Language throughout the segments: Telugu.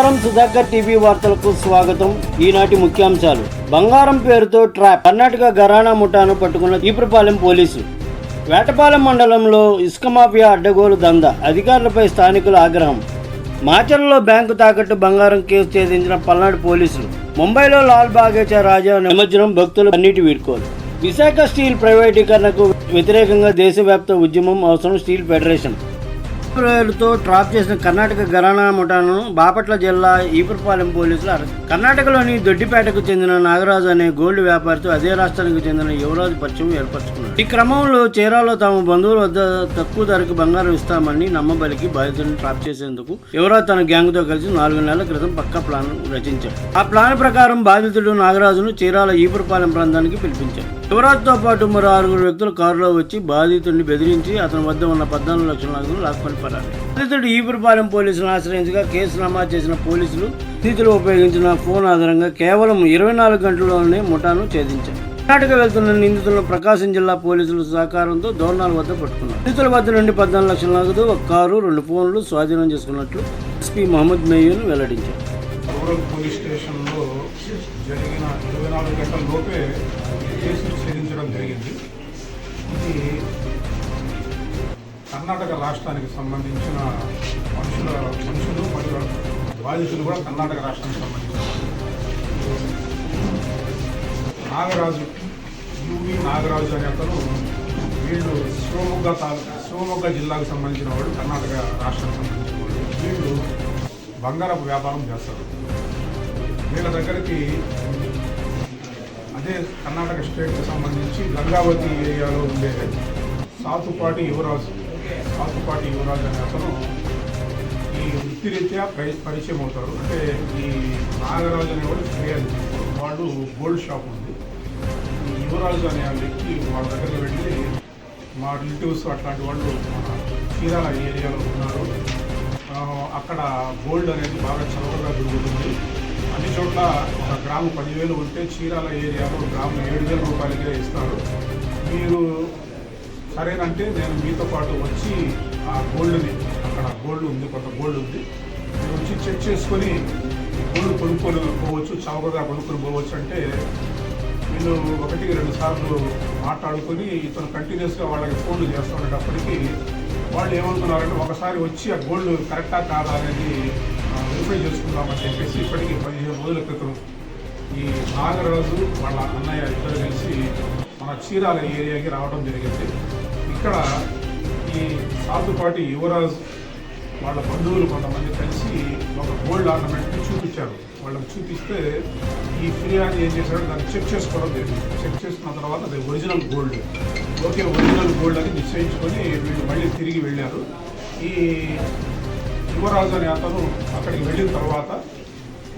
నమస్కారం సుధాకర్ టీవీ వార్తలకు స్వాగతం. ఈనాటి ముఖ్యాంశాలు. బంగారం పేరుతో ట్రాప్. కర్ణాటక గరాణా ముఠాను పట్టుకున్న ఈపురపాలెం పోలీసు. వేటపాలెం మండలంలో ఇసుక మాఫియా అడ్డగోలు దంద. అధికారులపై స్థానికుల ఆగ్రహం. మాచర్లలో బ్యాంకు తాకట్టు బంగారం కేసు ఛేదించిన పల్నాడు పోలీసులు. ముంబైలో లాల్ బాగేచా రాజా నిమజ్జనం భక్తులు అన్నిటి వీడ్కోలు. విశాఖ స్టీల్ ప్రైవేటీకరణకు వ్యతిరేకంగా దేశవ్యాప్త ఉద్యమం అవసరం స్టీల్ ఫెడరేషన్. పేరుతో ట్రాప్ చేసిన కర్ణాటక గరాణా ముఠాను బాపట్ల జిల్లా ఈపురపాలెం పోలీసులు అరెస్ట్ కర్ణాటకలోని దొడ్డిపేటకు చెందిన నాగరాజు అనే గోల్డ్ వ్యాపారితో అదే రాష్ట్రానికి చెందిన యువరాజు పరిచయం ఏర్పరచుకున్నారు ఈ క్రమంలో చీరాలో తమ బంధువుల వద్ద తక్కువ ధరకు బంగారం ఇస్తామని నమ్మబలికి బాధితులను ట్రాప్ చేసేందుకు యువరాజు తన గ్యాంగ్తో కలిసి నాలుగు నెలల క్రితం పక్కా ప్లాన్ రచించారు ఆ ప్లాన్ ప్రకారం బాధితుడు నాగరాజును చీరాల ఈపురపాలెం ప్రాంతానికి పిలిపించారు యువరాజ్తో పాటు మరో ఆరుగురు వ్యక్తులు కారులో వచ్చి బాధితుడిని బెదిరించి అతని వద్ద ఉన్న పద్నాలుగు లక్షల నగదు లాక్కొని పరారు బాధితుడు ఈపురపాలెం పోలీసులను ఆశ్రయించగా కేసు నమోదు చేసిన పోలీసులు స్థితిలో ఉపయోగించిన ఫోన్ ఆధారంగా కేవలం ఇరవై నాలుగు గంటల్లోనే ముఠాను ఛేదించారు. కర్ణాటక వెళ్తున్న నిందితులను ప్రకాశం జిల్లా పోలీసుల సహకారంతో దోర్నాల వద్ద పట్టుకున్నారు. నిందితుల వద్ద నుండి పద్నాలుగు లక్షల నగదు ఒక కారు రెండు ఫోన్లు స్వాధీనం చేసుకున్నట్లు ఎస్పీ మహమ్మద్ మేయూన్ వెల్లడించారు. పోలీస్ స్టేషన్లో జరిగిన ఇరవై నాలుగు గంటల లోపే కర్ణాటక రాష్ట్రానికి సంబంధించిన మనుషుల మనుషులు మరియు బాధితులు కూడా కర్ణాటక రాష్ట్రానికి సంబంధించిన నాగరాజు యువి నాగరాజు అనే అతను వీళ్ళు శివమొగ్గ తాలూకా శివమొగ్గ జిల్లాకు సంబంధించిన వాడు కర్ణాటక రాష్ట్రానికి సంబంధించిన వాడు. వీళ్ళు బంగారపు వ్యాపారం చేస్తారు. వీళ్ళ దగ్గరికి అదే కర్ణాటక స్టేట్కి సంబంధించి గంగావతి ఏరియాలో ఉండే సాతుపాటి యువరాజు సాతుపాటి యువరాజు అనే అతను ఈ వృత్తిరీత్యా పరిచయం అవుతారు. అంటే ఈ నాగరాజు అనేవాడు ఫిర్యాదు వాళ్ళు గోల్డ్ షాప్ ఉంది. యువరాజు అనే వ్యక్తి వాళ్ళ దగ్గరికి వెళ్ళి మా రిలేటివ్స్ అట్లాంటి వాళ్ళు మన చీరాల ఏరియాలో ఉన్నారు. అక్కడ గోల్డ్ అనేది బాగా చౌకగా దొరుకుతుంది. అన్ని చోట్ల ఒక గ్రాము పదివేలు ఉంటే చీరాల ఏరియాలో గ్రాము ఏడు వేల రూపాయలకే ఇస్తారు. మీరు సరేనంటే నేను మీతో పాటు వచ్చి ఆ గోల్డ్ని అక్కడ గోల్డ్ ఉంది కొంత గోల్డ్ ఉంది. మీరు వచ్చి చెక్ చేసుకొని గోల్డ్ కొనుక్కొని పోవచ్చు చౌకగా కొనుక్కొని పోవచ్చు అంటే వీళ్ళు ఒకటి రెండు సార్లు మాట్లాడుకొని ఇతను కంటిన్యూస్గా వాళ్ళకి ఫోన్లు చేస్తూ ఉండేటప్పటికి వాళ్ళు ఏమనుకున్నారంటే ఒకసారి వచ్చి ఆ గోల్డ్ కరెక్టా కాదా అనేది వెరిఫై చేసుకుందామని చెప్పేసి ఇప్పటికి పదిహేను రోజుల క్రితం ఈ నాగరాజు వాళ్ళ అన్నయ్య ఇద్దరు కలిసి మన చీరాల ఏరియాకి రావడం జరిగింది. ఇక్కడ ఈ సాతుపాటి యువరాజ్ వాళ్ళ బంధువులు కొంతమంది కలిసి ఒక గోల్డ్ ఆర్నమెంట్ని చూపించారు. వాళ్ళకి చూపిస్తే ఈ ఫిర్యాదు ఏం చేశాడో దాన్ని చెక్ చేసుకోవడం జరిగింది. చెక్ చేసుకున్న తర్వాత అది original gold. Okay original gold అని నిశ్చయించుకొని వీళ్ళు మళ్ళీ తిరిగి వెళ్ళారు. ఈ యువరాజు అనే అతను అక్కడికి వెళ్ళిన తర్వాత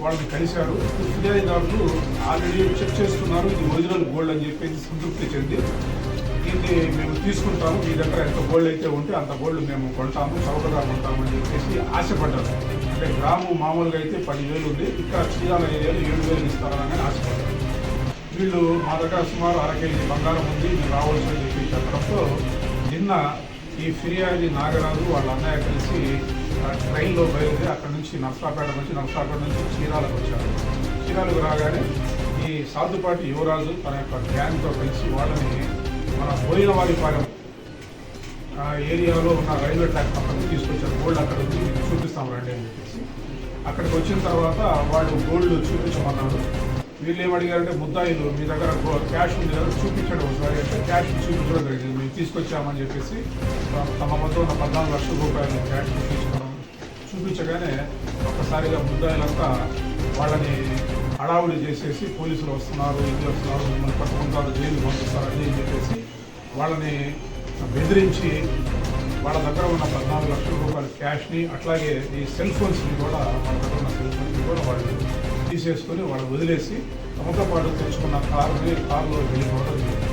వాళ్ళని కలిశారు. ఫిర్యాదుదారులు ఆల్రెడీ చెక్ చేస్తున్నారు ఇది ఒరిజినల్ గోల్డ్ అని చెప్పేసి సంతృప్తి చెంది దీన్ని మేము తీసుకుంటాము. మీ దగ్గర ఎంత గోల్డ్ అయితే ఉంటే అంత గోల్డ్ మేము కొంటాము చౌకగా కొంటాము అని చెప్పేసి ఆశపడ్డారు అంటే గ్రాము మామూలుగా అయితే పదివేలు ఉంది. ఇక్కడ చీరాల ఏరియాలో ఏడు వేలు ఇస్తారని ఆశపడ్డారు వీళ్ళు మా దగ్గర సుమారు అర కేజీ బంగారం ఉంది. మీరు రావాల్సిందని చెప్పి చెప్పడంతో నిన్న ఈ ఫిర్యాది నాగరాజు వాళ్ళ అన్నయ్య కలిసి ట్రైన్లో బయలుదేరి అక్కడ నుంచి నర్సాపేట నుంచి నర్సాపేట నుంచి చీరాలకు వచ్చారు. చీరాలకు రాగానే ఈ సాధుపాటి యువరాజు తన యొక్క గ్యాంగ్తో కలిసి వాళ్ళని మన బోయినవారిపాలెం ఆ ఏరియాలో ఉన్న రైల్వే ట్రాక్ పక్కన తీసుకొచ్చారు గోల్డ్ అక్కడ వచ్చి చూపిస్తాం రండి అని చెప్పేసి. అక్కడికి వచ్చిన తర్వాత వాళ్ళు గోల్డ్ చూపించమన్నారు. వీళ్ళు ఏమడిగారంటే ముద్దాయిలు మీ దగ్గర క్యాష్ ఉంది కదా చూపించడం ఒకసారి అంటే క్యాష్ చూపించడం జరిగింది. మేము తీసుకొచ్చామని చెప్పేసి తమ వద్ద ఉన్న పద్నాలుగు లక్షల రూపాయలు క్యాష్ చూపించడం చూపించగానే ఒక్కసారిగా ముద్దాయిలంతా వాళ్ళని హడావుడి చేసేసి పోలీసులు వస్తున్నారు ఇది వస్తున్నారు మిమ్మల్ని పట్టుకుంటారు జైలు పంపిస్తారు అని చెప్పేసి వాళ్ళని బెదిరించి వాళ్ళ దగ్గర ఉన్న పద్నాలుగు లక్షల రూపాయల క్యాష్ని అట్లాగే ఈ సెల్ ఫోన్స్ని కూడా వాళ్ళ దగ్గర ఉన్న సెల్ ఫోన్స్ని కూడా వాళ్ళు తీసేసుకొని వాళ్ళు వదిలేసి తమతో పాటు తెచ్చుకున్న కారుని కారులో వెళ్ళిపోవడం జరిగింది.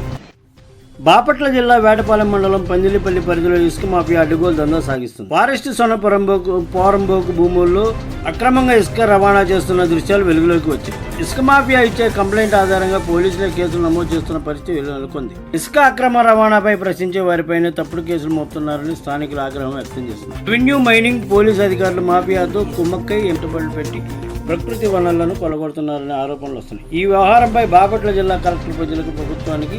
బాపట్ల జిల్లా వేటపాలెం మండలం పందిలిపల్లి పరిధిలో ఇసుక మాఫియా అడ్డుగోలు దందా సాగిస్తుంది. ఫారెస్ట్ సొనపురంబోకు పోరంబోకు భూముల్లో అక్రమంగా ఇసుక రవాణా చేస్తున్న దృశ్యాలు వెలుగులోకి వచ్చాయి ఇసుక మాఫియా ఇచ్చే కంప్లైంట్ ఆధారంగా పోలీసులు కేసులు నమోదు చేస్తున్న పరిస్థితి నెలకొంది ఇసుక అక్రమ రవాణాపై ప్రశ్నించే వారిపైనే తప్పుడు కేసులు మోపుతున్నారని స్థానికులు ఆగ్రహం వ్యక్తం చేస్తున్నారు. రెవెన్యూ మైనింగ్ పోలీస్ అధికారులు మాఫియాతో కుమ్మక్కై ఎంటబడులు పెట్టి ప్రకృతి వనరులను కొలగొడుతున్నారనే ఆరోపణలు వస్తున్నాయి. ఈ వ్యవహారంపై బాపట్ల జిల్లా కలెక్టర్ ప్రజలకు ప్రభుత్వానికి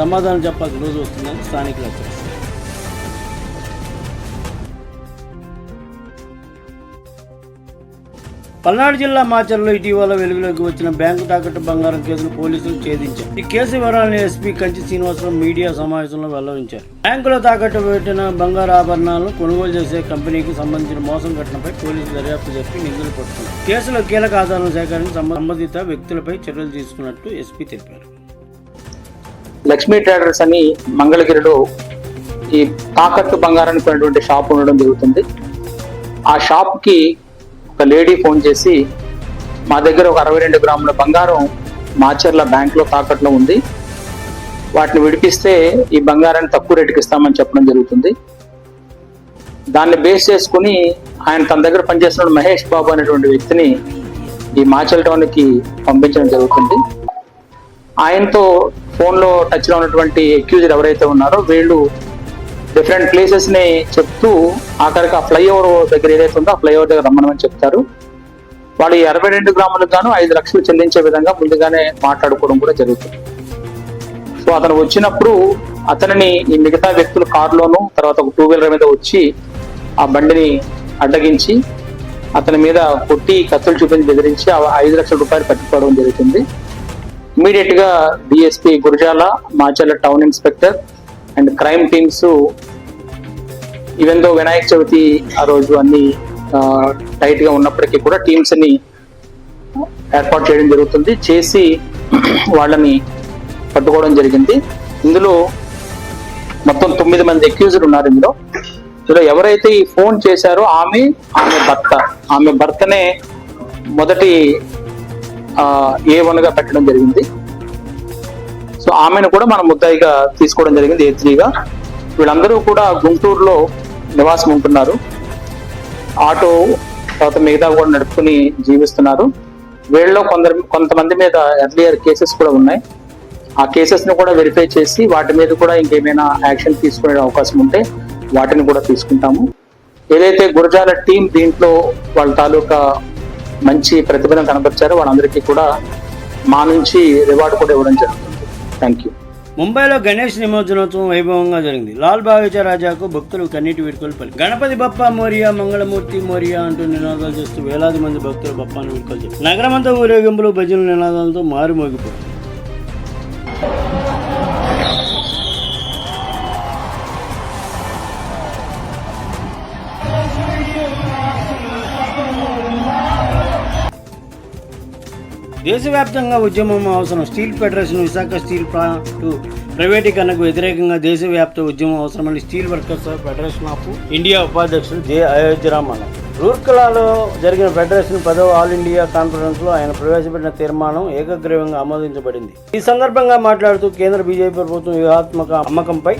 సమాధానం చెప్పాల్సిన రోజు వస్తుందని స్థానికులు హెచ్చరిస్తున్నారు. పల్నాడు జిల్లా మాచర్లో ఇటీవల వెలుగులోకి వచ్చిన బ్యాంకు తాకట్టు బంగారం కేసును పోలీసులు ఛేదించారు. ఈ కేసు వివరాలను ఎస్పీ కంచి శ్రీనివాసరావు మీడియా సమావేశంలో వెల్లడించారు. బ్యాంకులో తాకట్టు పెట్టిన బంగారు ఆభరణాలను కొనుగోలు చేసే కంపెనీకి సంబంధించిన మోసం ఘటనపై పోలీసులు దర్యాప్తు జరిపి నిధులు పడుతున్నారు కేసులో కీలక ఆధారాలను సేకరించి సంబంధిత వ్యక్తులపై చర్యలు తీసుకున్నట్టు ఎస్పీ తెలిపారు. లక్ష్మీ ట్రేడర్స్ అని మంగళగిరిలో ఈ తాకట్టు బంగారానికి ఉన్నటువంటి షాప్ ఉండడం జరుగుతుంది. ఆ షాప్కి ఒక లేడీ ఫోన్ చేసి మా దగ్గర ఒక అరవై రెండు గ్రాముల బంగారం మాచర్ల బ్యాంక్లో తాకట్లో ఉంది. వాటిని విడిపిస్తే ఈ బంగారాన్ని తక్కువ రేటుకి ఇస్తామని చెప్పడం జరుగుతుంది. దాన్ని బేస్ చేసుకుని ఆయన తన దగ్గర పనిచేస్తున్న మహేష్ బాబు అనేటువంటి వ్యక్తిని ఈ మాచల్ టౌన్కి పంపించడం జరుగుతుంది. ఆయనతో ఫోన్లో టచ్లో ఉన్నటువంటి అక్యూజర్ ఎవరైతే ఉన్నారో వీళ్ళు డిఫరెంట్ ప్లేసెస్ని చెప్తూ ఆఖరికి ఆ ఫ్లైఓవర్ దగ్గర ఏదైతే ఉందో ఆ ఫ్లైఓవర్ దగ్గర రమ్మనమని చెప్తారు. వాళ్ళు ఈ అరవై రెండు గ్రాములకు గాను ఐదు లక్షలు చెల్లించే విధంగా ముందుగానే మాట్లాడుకోవడం కూడా జరుగుతుంది. సో అతను వచ్చినప్పుడు అతనిని ఈ మిగతా వ్యక్తులు కారులోను తర్వాత ఒక టూ వీలర్ మీద వచ్చి ఆ బండిని అడ్డగించి అతని మీద కొట్టి కత్తులు చూపించి బెదిరించి ఐదు లక్షల రూపాయలు పట్టుకోవడం జరుగుతుంది. ఇమీడియట్గా DSP Gurazala Macherla town inspector and crime teams even though Vinayaka Chavithi ఆ రోజు అన్ని టైట్గా ఉన్నప్పటికీ కూడా టీమ్స్ని ఏర్పాటు చేయడం జరుగుతుంది. చేసి వాళ్ళని పట్టుకోవడం జరిగింది. ఇందులో మొత్తం తొమ్మిది మంది అక్యూజ్డ్ ఉన్నారు ఇందులో. ఇందులో ఎవరైతే ఈ ఫోన్ చేశారో ఆమె ఆమె భర్త. ఆమె భర్తనే మొదటి ఏ వన్గా పెట్టడం జరిగింది. సో ఆమెను కూడా మనం ముద్దాయిగా తీసుకోవడం జరిగింది ఏ త్రీగా. వీళ్ళందరూ కూడా గుంటూరులో నివాసం ఉంటున్నారు. ఆటో తర్వాత మిగతా కూడా నడుపుకుని జీవిస్తున్నారు. వీళ్ళలో కొందరు కొంతమంది మీద ఎర్లియర్ కేసెస్ కూడా ఉన్నాయి. ఆ కేసెస్ని కూడా వెరిఫై చేసి వాటి మీద కూడా ఇంకేమైనా యాక్షన్ తీసుకునే అవకాశం ఉంటే వాటిని కూడా తీసుకుంటాము. ఏదైతే గురజాల టీం దీంట్లో వాళ్ళ తాలూకా మంచి ప్రతిభను కనపరిచారో వాళ్ళందరికీ కూడా మా నుంచి రివార్డు కూడా ఇవ్వడం జరుగుతుంది. Thank you. ముంబైలో గణేష్ నిమజ్జనోత్సవం వైభవంగా జరిగింది. లాల్ బావేచ రాజాకు భక్తులు కన్నీటి వీడ్కోలు పలికి గణపతి బప్ప మోరియా మంగళమూర్తి మోరియా అంటూ నినాదాలు చేస్తూ వేలాది మంది భక్తులు బప్పాను వీడ్కోలు చేస్తారు నగరమంతా ఊరేగింపులు భజన నినాదాలతో మారుమోగిపోతుంది దేశవ్యాప్తంగా ఉద్యమం అవసరం. Steel federation Visakha steel plant ప్రైవేటీకరణకు వ్యతిరేకంగా దేశవ్యాప్త ఉద్యమం అవసరమని steel workers federation of India ఉపాధ్యక్షుడు జె అయోధ్యరామ్ అన్నారు. రూర్కలాలో జరిగిన ఫెడరేషన్ పదవ ఆల్ ఇండియా కాన్ఫరెన్స్లో ఆయన ప్రవేశపెట్టిన తీర్మానం ఏకగ్రీవంగా ఆమోదించబడింది. ఈ సందర్భంగా మాట్లాడుతూ కేంద్ర బీజేపీ ప్రభుత్వం వ్యూహాత్మక అమ్మకంపై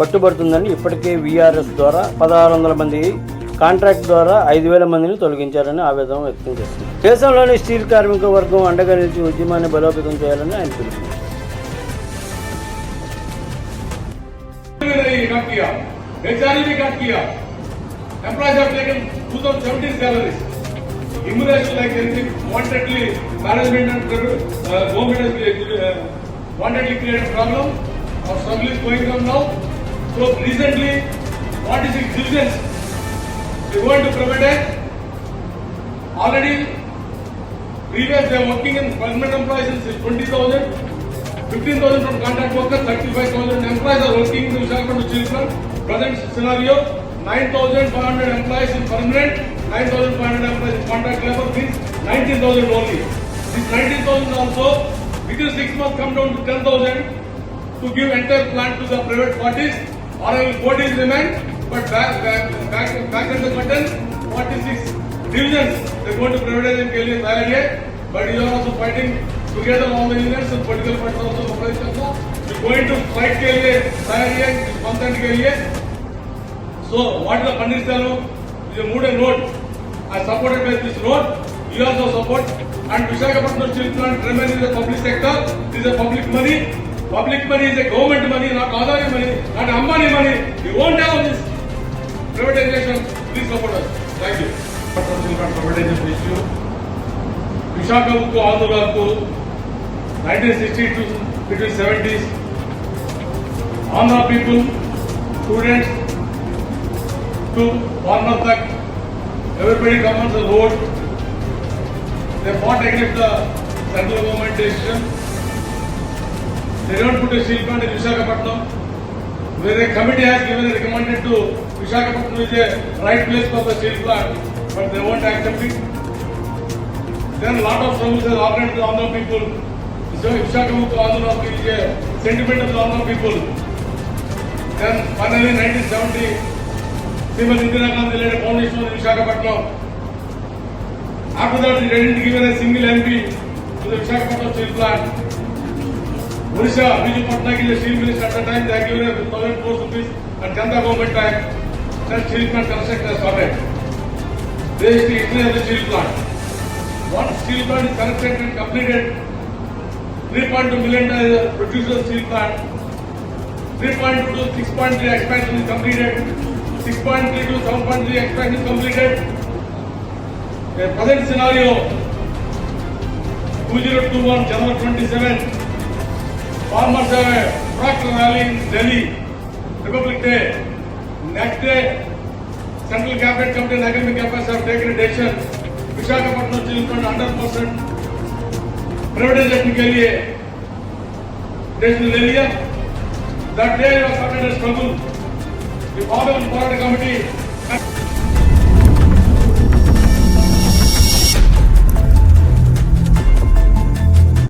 పట్టుబడుతుందని ఇప్పటికే వీఆర్ఎస్ ద్వారా పదహారు వందల మంది కాంట్రాక్ట్ ద్వారా ఐదు వేల మందిని తొలగించారని ఆవేదన వ్యక్తం చేస్తుంది దేశంలోని స్టీల్ కార్మిక వర్గం అండగా నిలిచి ఉద్యమాన్ని బలోపేతం చేయాలని ఆయన పిలుపు they going to privatize already previous they are working in permanent employees is 20000 15,000 from contract workers, 35,000 employees are working in the Visakhapatnam Plant. Present scenario, 9,500 employees in permanent, 9,500 employees in contract labor means 19,000 only. This 19,000 also, within six months come down to 10,000 to give entire plant to the private parties or else bodies remain, but back, back, back, back at the button, 46 divisions, they going to privatize in Kelly and but you are also fighting together all the unions and political parties also mobilized करना गोइंग टू स्ट्राइक के लिए है कंसेंट के लिए So what the Salu is a mood and road. I supported by this road. You also support. And Visakhapatnam steel plant remains in the public sector. This is a public money. Public money is a government money, not Adani money, not Ambani money. You won't have this privatization. Please support us. Thank you. Steel plant privatization issue. Visakhapatnam Andhra 1962 between 70s. Andhra people, students, to corner tak. Everybody come on the road. They fought against the central government decision. They don't put a steel plant in Visakhapatnam. Where a committee has given a recommended to Visakhapatnam is a right place for the steel plant, but they won't accept it. Then a lot of has happened to Andhra people. So Visakhapatnam Andhra is a sentiment of the Andhra people. Then finally 1970, Srimati Indira Gandhi led a foundation in Visakhapatnam. After that, they didn't give a single MP to the Visakhapatnam steel plant. Odisha, Biju Patnaik is the steel minister at the time, they had given a thousand crores rupees at Janta government time. The history of the steel plant. Once steel plant is constructed and completed, 3.2 million ton produces steel plant. 3.2 to 6.3 expansion is completed. 6.3 to 7.3 expansion is completed. The present scenario, 2021 January 27, farmers have a truck rally in Delhi, Republic Day. Next day, Central Cabinet Committee and Academic Affairs have taken a decision. Visakhapatnam steel plant 100% privatization के लिए decision ले लिया. That day was started a struggle. The Father Board Committee